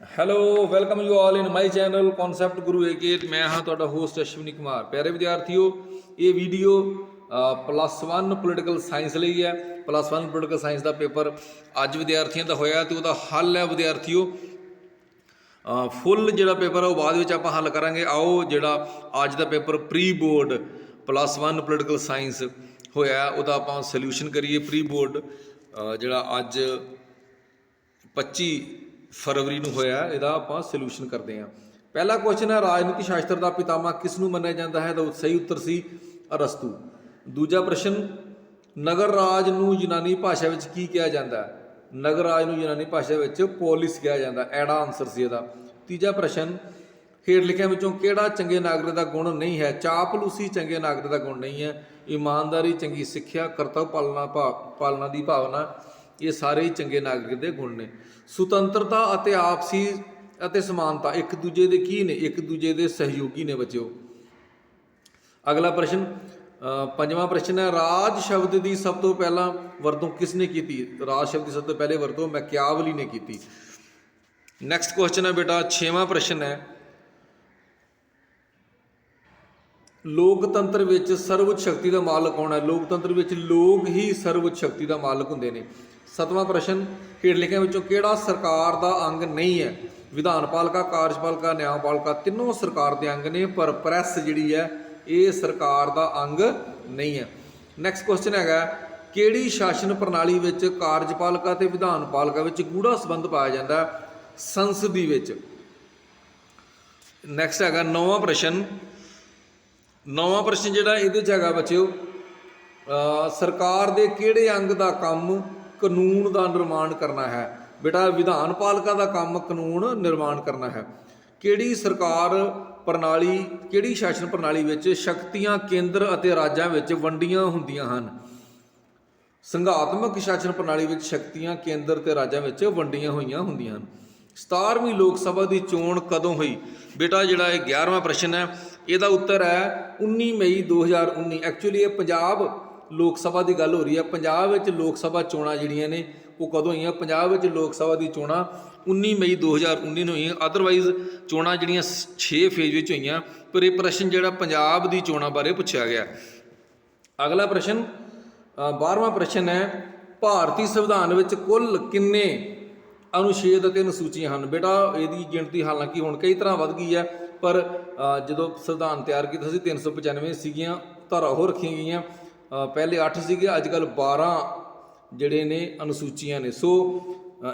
Hello welcome you all in my channel concept Guru AK ਮੈਂ ਹਾਂ ਤੁਹਾਡਾ host Ashwani Kumar. ਪਿਆਰੇ ਵਿਦਿਆਰਥੀਓ, ਇਹ ਵੀਡੀਓ ਪਲੱਸ 1 ਪੋਲੀਟੀਕਲ ਸਾਇੰਸ ਲਈ ਹੈ। ਪਲੱਸ 1 ਪੋਲੀਟੀਕਲ ਸਾਇੰਸ ਦਾ ਪੇਪਰ ਅੱਜ ਵਿਦਿਆਰਥੀਆਂ ਦਾ ਹੋਇਆ ਤੇ ਉਹਦਾ ਹੱਲ ਹੈ ਵਿਦਿਆਰਥੀਓ। ਫੁੱਲ ਜਿਹੜਾ ਪੇਪਰ ਹੈ ਉਹ ਬਾਅਦ ਵਿੱਚ ਆਪਾਂ ਹੱਲ ਕਰਾਂਗੇ। ਆਓ ਜਿਹੜਾ ਅੱਜ ਦਾ paper pre board plus 1 political science ਹੋਇਆ, ਉਹਦਾ ਆਪਾਂ ਸੋਲੂਸ਼ਨ ਕਰੀਏ ਪ੍ਰੀ ਬੋਰਡ ਜਿਹੜਾ ਅੱਜ 25 ਫਰਵਰੀ ਨੂੰ ਹੋਇਆ, ਇਹਦਾ ਆਪਾਂ ਸੋਲੂਸ਼ਨ ਕਰਦੇ ਹਾਂ। ਪਹਿਲਾ ਕੁਐਸਚਨ ਹੈ, ਰਾਜਨੀਤੀ ਸ਼ਾਸਤਰ ਦਾ ਪਿਤਾਮਾ ਕਿਸ ਨੂੰ ਮੰਨਿਆ ਜਾਂਦਾ ਹੈ? ਤਾਂ ਸਹੀ ਉੱਤਰ ਸੀ, ਅਰਸਤੂ। ਦੂਜਾ ਪ੍ਰਸ਼ਨ, ਨਗਰ ਰਾਜ ਨੂੰ ਯੂਨਾਨੀ ਭਾਸ਼ਾ ਵਿੱਚ ਕੀ ਕਿਹਾ ਜਾਂਦਾ ਹੈ? ਨਗਰ ਰਾਜ ਨੂੰ ਯੂਨਾਨੀ ਭਾਸ਼ਾ ਵਿੱਚ ਪੋਲਿਸ ਕਿਹਾ ਜਾਂਦਾ ਐਡਾ ਆਨਸਰ ਸੀ ਇਹਦਾ। ਤੀਜਾ ਪ੍ਰਸ਼ਨ, ਹੇਠ ਲਿਖਿਆਂ ਵਿੱਚੋਂ ਕਿਹੜਾ ਚੰਗੇ ਨਾਗਰਿਕ ਦਾ ਗੁਣ ਨਹੀਂ ਹੈ? ਚਾਪਲੂਸੀ ਚੰਗੇ ਨਾਗਰਿਕ ਦਾ ਗੁਣ ਨਹੀਂ ਹੈ। ਇਮਾਨਦਾਰੀ, ਚੰਗੀ ਸਿੱਖਿਆ, ਕਰਤੱਵ ਪਾਲਣਾ ਭਾ- ਪਾਲਣਾ ਦੀ ਭਾਵਨਾ। ਇਹ ਸਾਰੇ ਹੀ ਚੰਗੇ ਨਾਗਰਿਕ ਦੇ ਗੁਣ ਨੇ। ਸੁਤੰਤਰਤਾ ਅਤੇ ਆਪਸੀ ਅਤੇ ਸਮਾਨਤਾ ਇੱਕ ਦੂਜੇ ਦੇ ਕੀ ਨੇ? ਇੱਕ ਦੂਜੇ ਦੇ ਸਹਿਯੋਗੀ ਨੇ ਬੱਚਿਓ। ਅਗਲਾ ਪ੍ਰਸ਼ਨ ਪੰਜਵਾਂ ਪ੍ਰਸ਼ਨ ਹੈ, ਰਾਜ ਸ਼ਬਦ ਦੀ ਸਭ ਤੋਂ ਪਹਿਲਾਂ ਵਰਤੋਂ ਕਿਸ ਨੇ ਕੀਤੀ? ਰਾਜ ਸ਼ਬਦ ਦੀ ਸਭ ਤੋਂ ਪਹਿਲੇ ਵਰਤੋਂ ਮੈਕਿਆਵਲੀ ਨੇ ਕੀਤੀ। ਨੈਕਸਟ ਕੁਐਸਚਨ ਹੈ ਬੇਟਾ, ਛੇਵਾਂ ਪ੍ਰਸ਼ਨ ਹੈ ਲੋਕਤੰਤਰ ਵਿੱਚ ਸਰਵਉੱਚ ਸ਼ਕਤੀ ਦਾ ਮਾਲਕ ਕੌਣ ਹੈ? ਲੋਕਤੰਤਰ ਵਿੱਚ ਲੋਕ ਹੀ ਸਰਵਉੱਚ ਸ਼ਕਤੀ ਦਾ ਮਾਲਕ ਹੁੰਦੇ ਨੇ। ਸਤਵਾਂ ਪ੍ਰਸ਼ਨ, ਹੇਠ ਲਿਖਿਆਂ ਵਿੱਚੋਂ ਕਿਹੜਾ ਸਰਕਾਰ ਦਾ ਅੰਗ ਨਹੀਂ ਹੈ? ਵਿਧਾਨ ਪਾਲਿਕਾ ਕਾਰਜਪਾਲਿਕਾ ਨਿਆਂਪਾਲਿਕਾ ਤਿੰਨੋਂ ਸਰਕਾਰ ਦੇ ਅੰਗ ਨੇ, ਪਰ ਪ੍ਰੈਸ ਜਿਹੜੀ ਹੈ, ਇਹ ਸਰਕਾਰ ਦਾ ਅੰਗ ਨਹੀਂ ਹੈ। ਨੈਕਸਟ ਕੁਐਸਚਨ ਹੈਗਾ, ਕਿਹੜੀ ਸ਼ਾਸਨ ਪ੍ਰਣਾਲੀ ਵਿੱਚ ਕਾਰਜਪਾਲਿਕਾ ਤੇ ਵਿਧਾਨਪਾਲਿਕਾ ਵਿੱਚ ਗੂੜਾ ਸੰਬੰਧ ਪਾਇਆ ਜਾਂਦਾ ਸੰਸਦੀ ਵਿੱਚ। ਨੈਕਸਟ ਹੈਗਾ, ਨੌਵਾਂ ਪ੍ਰਸ਼ਨ ਨੌਵਾਂ ਪ੍ਰਸ਼ਨ ਜਿਹੜਾ ਇਹਦੇ ਚ ਹੈਗਾ ਬੱਚਿਓ ਸਰਕਾਰ ਦੇ ਕਿਹੜੇ ਅੰਗ ਦਾ ਕੰਮ ਕਾਨੂੰਨ ਦਾ ਨਿਰਮਾਣ ਕਰਨਾ ਹੈ? ਬੇਟਾ, ਵਿਧਾਨ ਪਾਲਿਕਾ ਦਾ ਕੰਮ ਕਾਨੂੰਨ ਨਿਰਮਾਣ ਕਰਨਾ ਹੈ। ਕਿਹੜੀ ਸਰਕਾਰ ਪ੍ਰਣਾਲੀ, ਕਿਹੜੀ ਸ਼ਾਸਨ ਪ੍ਰਣਾਲੀ ਵਿੱਚ ਸ਼ਕਤੀਆਂ ਕੇਂਦਰ ਅਤੇ ਰਾਜਾਂ ਵਿੱਚ ਵੰਡੀਆਂ ਹੁੰਦੀਆਂ ਹਨ? ਸੰਘਾਤਮਕ ਸ਼ਾਸਨ ਪ੍ਰਣਾਲੀ ਵਿੱਚ ਸ਼ਕਤੀਆਂ ਕੇਂਦਰ ਤੇ ਰਾਜਾਂ ਵਿੱਚ ਵੰਡੀਆਂ ਹੋਈਆਂ ਹੁੰਦੀਆਂ ਹਨ। 17ਵੀਂ ਲੋਕ ਸਭਾ ਦੀ ਚੋਣ ਕਦੋਂ ਹੋਈ? ਬੇਟਾ, ਜਿਹੜਾ ਇਹ 11ਵਾਂ ਪ੍ਰਸ਼ਨ ਹੈ ਇਹਦਾ ਉੱਤਰ ਹੈ 19 ਮਈ 2019 ਐਕਚੁਅਲੀ ਇਹ ਪੰਜਾਬ ਲੋਕ ਸਭਾ ਦੀ ਗੱਲ ਹੋ ਰਹੀ ਹੈ। ਪੰਜਾਬ ਵਿੱਚ ਲੋਕ ਸਭਾ ਚੋਣਾਂ ਜਿਹੜੀਆਂ ਨੇ, ਉਹ ਕਦੋਂ ਹੋਈਆਂ? ਪੰਜਾਬ ਵਿੱਚ ਲੋਕ ਸਭਾ ਦੀ ਚੋਣਾਂ 19 ਮਈ 2019 ਨੂੰ ਹੋਈਆਂ। ਅਦਰਵਾਈਜ਼ ਚੋਣਾਂ ਜਿਹੜੀਆਂ 6 ਫੇਜ਼ ਵਿੱਚ ਹੋਈਆਂ, ਪਰ ਇਹ ਪ੍ਰਸ਼ਨ ਜਿਹੜਾ ਪੰਜਾਬ ਦੀ ਚੋਣਾਂ ਬਾਰੇ ਪੁੱਛਿਆ ਗਿਆ। ਅਗਲਾ ਪ੍ਰਸ਼ਨ 12ਵਾਂ ਪ੍ਰਸ਼ਨ ਹੈ, ਭਾਰਤੀ ਸੰਵਿਧਾਨ ਵਿੱਚ ਕੁੱਲ ਕਿੰਨੇ ਅਨੁਛੇਦ ਅਤੇ ਅਨੁਸੂਚੀਆਂ ਹਨ? ਬੇਟਾ, ਇਹਦੀ ਗਿਣਤੀ ਹਾਲਾਂਕਿ ਹੁਣ ਕਈ ਤਰ੍ਹਾਂ ਵੱਧ ਗਈ ਹੈ। ਪਰ ਜਦੋਂ ਸੰਵਿਧਾਨ ਤਿਆਰ ਕੀਤਾ ਸੀ 395 ਸੀਗੀਆਂ, ਧਾਰਾ ਉਹ ਰੱਖੀਆਂ ਗਈਆਂ। ਪਹਿਲੇ 8 ਸੀਗੇ ਅੱਜ ਕੱਲ 12 ਜਿਹੜੇ ਨੇ, ਅਨੁਸੂਚੀਆਂ ਨੇ। ਸੋ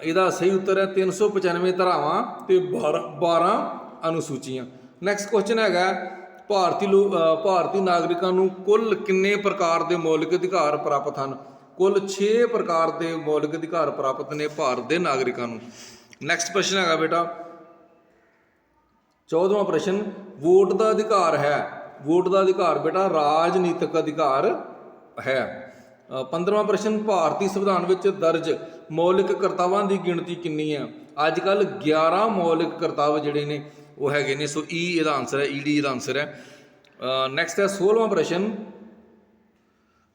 ਇਹਦਾ ਸਹੀ ਉੱਤਰ ਹੈ 395 ਧਾਰਾਵਾਂ ਤੇ 12 12 ਅਨੁਸੂਚੀਆਂ। ਨੈਕਸਟ ਕੁਐਸਚਨ ਹੈਗਾ, ਭਾਰਤੀ ਲੋ- ਭਾਰਤੀ ਨਾਗਰਿਕਾਂ ਨੂੰ ਕੁੱਲ ਕਿੰਨੇ ਪ੍ਰਕਾਰ ਦੇ ਮੌਲਿਕ ਅਧਿਕਾਰ ਪ੍ਰਾਪਤ ਹਨ? ਕੁੱਲ 6 ਪ੍ਰਕਾਰ ਦੇ ਮੌਲਿਕ ਅਧਿਕਾਰ ਪ੍ਰਾਪਤ ਨੇ ਭਾਰਤ ਦੇ ਨਾਗਰਿਕਾਂ ਨੂੰ। ਨੈਕਸਟ ਪ੍ਰਸ਼ਨ ਹੈਗਾ ਬੇਟਾ 14ਵਾਂ ਪ੍ਰਸ਼ਨ ਵੋਟ ਦਾ ਅਧਿਕਾਰ ਹੈ। ਵੋਟ ਦਾ ਅਧਿਕਾਰ ਬੇਟਾ ਰਾਜਨੀਤਿਕ ਅਧਿਕਾਰ ਹੈ। ਅ, 15ਵਾਂ ਪ੍ਰਸ਼ਨ ਭਾਰਤੀ ਸੰਵਿਧਾਨ ਵਿੱਚ ਦਰਜ ਮੌਲਿਕ ਕਰਤੱਵਾਂ ਦੀ ਗਿਣਤੀ ਕਿੰਨੀ ਹੈ? ਅੱਜ ਕੱਲ 11 ਮੌਲਿਕ ਕਰਤੱਵ ਜਿਹੜੇ ਨੇ ਉਹ ਹੈਗੇ ਨੇ। ਸੋ ਈ ਇਹਦਾ ਆਨਸਰ ਹੈ ਈਡੀ ਇਹਦਾ ਆਨਸਰ ਹੈ। ਨੈਕਸਟ ਹੈ 16ਵਾਂ ਪ੍ਰਸ਼ਨ।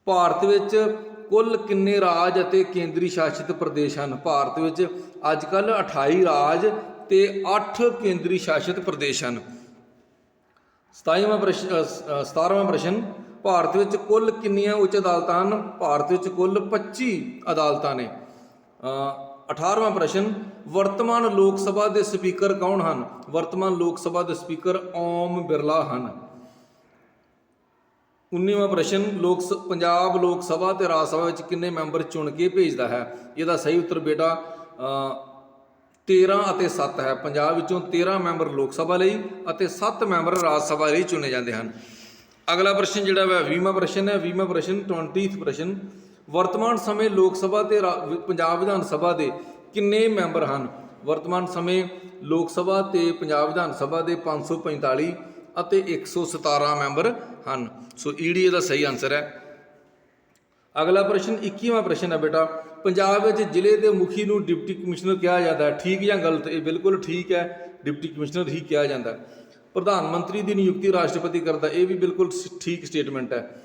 ਭਾਰਤ ਵਿੱਚ ਕੁੱਲ ਕਿੰਨੇ ਰਾਜ ਅਤੇ ਕੇਂਦਰੀ ਸ਼ਾਸਿਤ ਪ੍ਰਦੇਸ਼ ਹਨ? ਭਾਰਤ ਵਿੱਚ ਅੱਜ ਕੱਲ 28 ਰਾਜ ਤੇ 8 ਕੇਂਦਰੀ ਸ਼ਾਸਿਤ ਪ੍ਰਦੇਸ਼ ਹਨ। 27ਵਾਂ ਪ੍ਰਸ਼ਨ ਅ, 17ਵਾਂ ਪ੍ਰਸ਼ਨ ਭਾਰਤ ਵਿੱਚ ਕੁੱਲ ਕਿੰਨੀਆਂ ਉੱਚ ਅਦਾਲਤਾਂ ਹਨ? ਭਾਰਤ ਵਿੱਚ ਕੁੱਲ 25 ਅਦਾਲਤਾਂ ਨੇ। ਅ, 18ਵਾਂ ਪ੍ਰਸ਼ਨ ਵਰਤਮਾਨ ਲੋਕ ਸਭਾ ਦੇ ਸਪੀਕਰ ਕੌਣ ਹਨ? ਵਰਤਮਾਨ ਲੋਕ ਸਭਾ ਦੇ ਸਪੀਕਰ ਓਮ ਬਿਰਲਾ ਹਨ। 19ਵਾਂ ਪ੍ਰਸ਼ਨ ਲੋਕ ਸ- ਪੰਜਾਬ ਲੋਕ ਸਭਾ ਤੇ ਰਾਜ ਸਭਾ ਵਿੱਚ ਕਿੰਨੇ ਮੈਂਬਰ ਚੁਣ ਕੇ ਭੇਜਦਾ ਹੈ? ਇਹਦਾ ਸਹੀ ਉੱਤਰ ਬੇਟਾ 13 ਅਤੇ 7 ਹੈ। ਪੰਜਾਬ ਵਿੱਚੋਂ 13 ਮੈਂਬਰ ਲੋਕ ਸਭਾ ਲਈ ਅਤੇ 7 ਮੈਂਬਰ ਰਾਜ ਸਭਾ ਲਈ ਚੁਣੇ ਜਾਂਦੇ ਹਨ। ਅਗਲਾ ਪ੍ਰਸ਼ਨ ਜਿਹੜਾ ਹੈ 20ਵਾਂ ਪ੍ਰਸ਼ਨ ਹੈ। 20ਵਾਂ ਪ੍ਰਸ਼ਨ 20th ਪ੍ਰਸ਼ਨ। ਵਰਤਮਾਨ ਸਮੇਂ ਲੋਕ ਸਭਾ ਤੇ ਰਾ- ਪੰਜਾਬ ਵਿਧਾਨ ਸਭਾ ਦੇ ਕਿੰਨੇ ਮੈਂਬਰ ਹਨ? ਵਰਤਮਾਨ ਸਮੇਂ ਲੋਕ ਸਭਾ ਤੇ ਪੰਜਾਬ ਵਿਧਾਨ ਸਭਾ ਦੇ 545 ਅਤੇ 117 ਮੈਂਬਰ ਹਨ। ਸੋ ਈਡੀ ਦਾ ਸਹੀ ਆਨਸਰ ਹੈ। ਅਗਲਾ ਪ੍ਰਸ਼ਨ 21ਵਾਂ ਪ੍ਰਸ਼ਨ ਹੈ ਬੇਟਾ। ਪੰਜਾਬ ਵਿੱਚ ਜ਼ਿਲ੍ਹੇ ਦੇ ਮੁਖੀ ਨੂੰ ਡਿਪਟੀ ਕਮਿਸ਼ਨਰ ਕਿਹਾ ਜਾਂਦਾ ਠੀਕ ਜਾਂ ਗਲਤ? ਇਹ ਬਿਲਕੁਲ ਠੀਕ ਹੈ। ਡਿਪਟੀ ਕਮਿਸ਼ਨਰ ਹੀ ਕਿਹਾ ਜਾਂਦਾ ਪ੍ਰਧਾਨ ਮੰਤਰੀ ਦੀ ਨਿਯੁਕਤੀ ਰਾਸ਼ਟਰਪਤੀ ਕਰਦਾ ਇਹ ਵੀ ਬਿਲਕੁਲ ਸ- ਠੀਕ ਸਟੇਟਮੈਂਟ ਹੈ।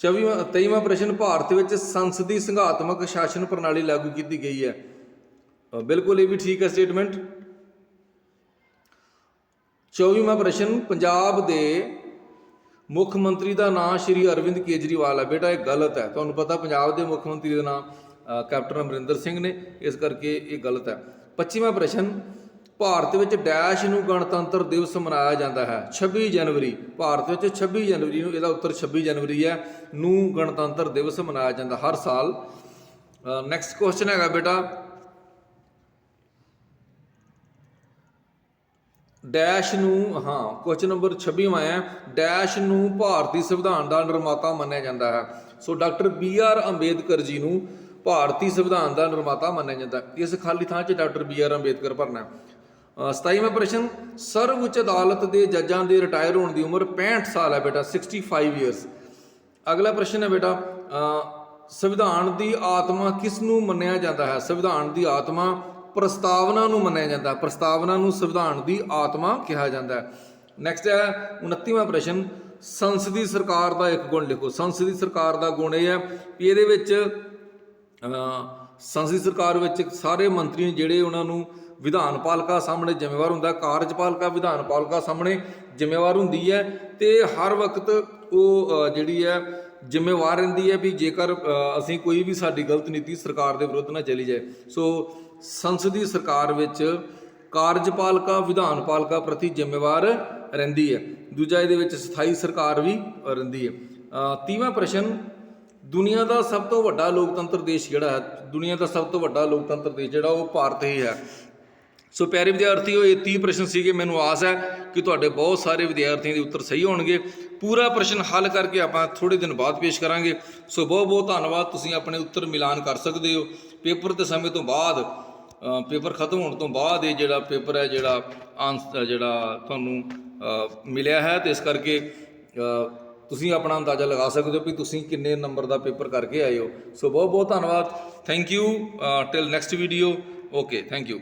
24ਵਾਂ 23ਵਾਂ ਪ੍ਰਸ਼ਨ, ਭਾਰਤ ਵਿੱਚ ਸੰਸਦੀ ਸੰਘਾਤਮਕ ਸ਼ਾਸਨ ਪ੍ਰਣਾਲੀ ਲਾਗੂ ਕੀਤੀ ਗਈ ਹੈ। ਬਿਲਕੁਲ ਇਹ ਵੀ ਠੀਕ ਹੈ ਸਟੇਟਮੈਂਟ। 24ਵਾਂ ਪ੍ਰਸ਼ਨ, ਪੰਜਾਬ ਦੇ ਮੁੱਖ ਮੰਤਰੀ ਦਾ ਨਾਮ ਸ਼੍ਰੀ ਅਰਵਿੰਦ ਕੇਜਰੀਵਾਲ ਹੈ ਬੇਟਾ, ਇਹ ਗਲਤ ਹੈ। ਤੁਹਾਨੂੰ ਪਤਾ ਪੰਜਾਬ ਦੇ ਮੁੱਖ ਮੰਤਰੀ ਦਾ ਨਾਮ ਕੈਪਟਨ ਅਮਰਿੰਦਰ ਸਿੰਘ ਨੇ। ਇਸ ਕਰਕੇ ਇਹ ਗਲਤ ਹੈ। 25ਵਾਂ ਪ੍ਰਸ਼ਨ, ਭਾਰਤ ਵਿੱਚ ਡੈਸ਼ ਨੂੰ ਗਣਤੰਤਰ ਦਿਵਸ ਮਨਾਇਆ ਜਾਂਦਾ ਹੈ। 26 ਜਨਵਰੀ, ਭਾਰਤ ਵਿੱਚ 26 ਜਨਵਰੀ ਨੂੰ, ਇਹਦਾ ਉੱਤਰ 26 ਜਨਵਰੀ ਹੈ। ਨੂੰ ਗਣਤੰਤਰ ਦਿਵਸ ਮਨਾਇਆ ਜਾਂਦਾ ਹਰ ਸਾਲ। ਨੈਕਸਟ ਕੁਐਸਚਨ ਹੈਗਾ ਬੇਟਾ। ਡੈਸ਼ ਨੂੰ, ਹਾਂ ਕੁਐਸਚਨ ਨੰਬਰ 26 ਆਇਆ ਹੈ। ਡੈਸ਼ ਨੂੰ ਭਾਰਤੀ ਸੰਵਿਧਾਨ ਦਾ ਨਿਰਮਾਤਾ ਮੰਨਿਆ ਜਾਂਦਾ ਹੈ so doctor B R Ambedkar ji ਨੂੰ ਭਾਰਤੀ ਸੰਵਿਧਾਨ ਦਾ ਨਿਰਮਾਤਾ ਮੰਨਿਆ ਜਾਂਦਾ ਇਸ ਖਾਲੀ ਥਾਂ 'ਚ ਡਾਕਟਰ ਬੀ ਆਰ ਅੰਬੇਦਕਰ ਭਰਨਾ ਹੈ। 27ਵਾਂ ਪ੍ਰਸ਼ਨ ਸਰਵਉੱਚ ਅਦਾਲਤ ਦੇ ਜੱਜਾਂ ਦੇ ਰਿਟਾਇਰ ਹੋਣ ਦੀ ਉਮਰ 65 ਸਾਲ ਹੈ ਬੇਟਾ 65 ਇਅਰਸ ਅਗਲਾ ਪ੍ਰਸ਼ਨ ਹੈ ਬੇਟਾ ਸੰਵਿਧਾਨ ਦੀ ਆਤਮਾ ਕਿਸ ਨੂੰ ਮੰਨਿਆ ਜਾਂਦਾ ਹੈ ਸੰਵਿਧਾਨ ਦੀ ਆਤਮਾ ਪ੍ਰਸਤਾਵਨਾ ਨੂੰ ਮੰਨਿਆ ਜਾਂਦਾ ਪ੍ਰਸਤਾਵਨਾ ਨੂੰ ਸੰਵਿਧਾਨ ਦੀ ਆਤਮਾ ਕਿਹਾ ਜਾਂਦਾ ਨੈਕਸਟ ਹੈ 29ਵਾਂ ਪ੍ਰਸ਼ਨ ਸੰਸਦੀ ਸਰਕਾਰ ਦਾ ਇੱਕ ਗੁਣ ਲਿਖੋ। ਸੰਸਦੀ ਸਰਕਾਰ ਦਾ ਗੁਣ ਇਹ ਹੈ ਕਿ ਇਹਦੇ ਵਿੱਚ ਸੰਸਦੀ ਸਰਕਾਰ ਵਿੱਚ ਸਾਰੇ ਮੰਤਰੀ ਜਿਹੜੇ ਉਹਨਾਂ ਨੂੰ ਵਿਧਾਨ ਪਾਲਿਕਾ ਸਾਹਮਣੇ ਜ਼ਿੰਮੇਵਾਰ ਹੁੰਦਾ ਕਾਰਜਪਾਲਿਕਾ ਵਿਧਾਨ ਪਾਲਿਕਾ ਸਾਹਮਣੇ ਜ਼ਿੰਮੇਵਾਰ ਹੁੰਦੀ ਹੈ ਤੇ ਹਰ ਵਕਤ ਉਹ ਜਿਹੜੀ ਹੈ ਜ਼ਿੰਮੇਵਾਰ ਰਹਿੰਦੀ ਹੈ ਵੀ ਜੇਕਰ ਅਸੀਂ ਕੋਈ ਵੀ ਸਾਡੀ ਗਲਤ ਨੀਤੀ ਸਰਕਾਰ ਦੇ ਵਿਰੁੱਧ ਨਾ ਚਲੀ ਜਾਏ। ਸੋ ਸੰਸਦੀ ਸਰਕਾਰ ਵਿੱਚ ਕਾਰਜਪਾਲਿਕਾ ਵਿਧਾਨ ਪਾਲਿਕਾ ਪ੍ਰਤੀ ਜ਼ਿੰਮੇਵਾਰ ਰਹਿੰਦੀ ਹੈ। ਦੂਜਾ ਇਹਦੇ ਵਿੱਚ ਸਥਾਈ ਸਰਕਾਰ ਵੀ ਰਹਿੰਦੀ ਹੈ। ਅ, ਤੀਵਾਂ ਪ੍ਰਸ਼ਨ ਦੁਨੀਆ ਦਾ ਸਭ ਤੋਂ ਵੱਡਾ ਲੋਕਤੰਤਰ ਦੇਸ਼ ਜਿਹੜਾ ਹੈ ਦੁਨੀਆ ਦਾ ਸਭ ਤੋਂ ਵੱਡਾ ਲੋਕਤੰਤਰ ਦੇਸ਼ ਜਿਹੜਾ ਉਹ ਭਾਰਤ ਹੀ ਹੈ। ਸੋ ਪਿਆਰੇ ਵਿਦਿਆਰਥੀਓ, ਇਹ 30 ਪ੍ਰਸ਼ਨ ਸੀਗੇ, ਮੈਨੂੰ ਆਸ ਹੈ ਕਿ ਤੁਹਾਡੇ ਬਹੁਤ ਸਾਰੇ ਵਿਦਿਆਰਥੀਆਂ ਦੇ ਉੱਤਰ ਸਹੀ ਹੋਣਗੇ। ਪੂਰਾ ਪ੍ਰਸ਼ਨ ਹੱਲ ਕਰਕੇ ਆਪਾਂ ਥੋੜੇ ਦਿਨ ਬਾਅਦ ਪੇਸ਼ ਕਰਾਂਗੇ। ਸੋ ਬਹੁਤ ਬਹੁਤ ਧੰਨਵਾਦ, ਤੁਸੀਂ ਆਪਣੇ ਉੱਤਰ ਮਿਲਾਨ ਕਰ ਸਕਦੇ ਹੋ। ਪੇਪਰ ਦੇ ਸਮੇਂ ਤੋਂ ਬਾਅਦ ਪੇਪਰ ਖਤਮ ਹੋਣ ਤੋਂ ਬਾਅਦ ਇਹ ਜਿਹੜਾ ਪੇਪਰ ਹੈ, ਜਿਹੜਾ ਆਂਸ ਜਿਹੜਾ ਤੁਹਾਨੂੰ ਮਿਲਿਆ ਹੈ, ਤੇ ਇਸ ਕਰਕੇ ਤੁਸੀਂ ਆਪਣਾ ਅੰਦਾਜ਼ਾ ਲਗਾ ਸਕਦੇ ਹੋ ਵੀ ਤੁਸੀਂ ਕਿੰਨੇ ਨੰਬਰ ਦਾ ਪੇਪਰ ਕਰਕੇ ਆਏ ਹੋ। ਸੋ ਬਹੁਤ ਬਹੁਤ ਧੰਨਵਾਦ। Thank you till next video okay thank you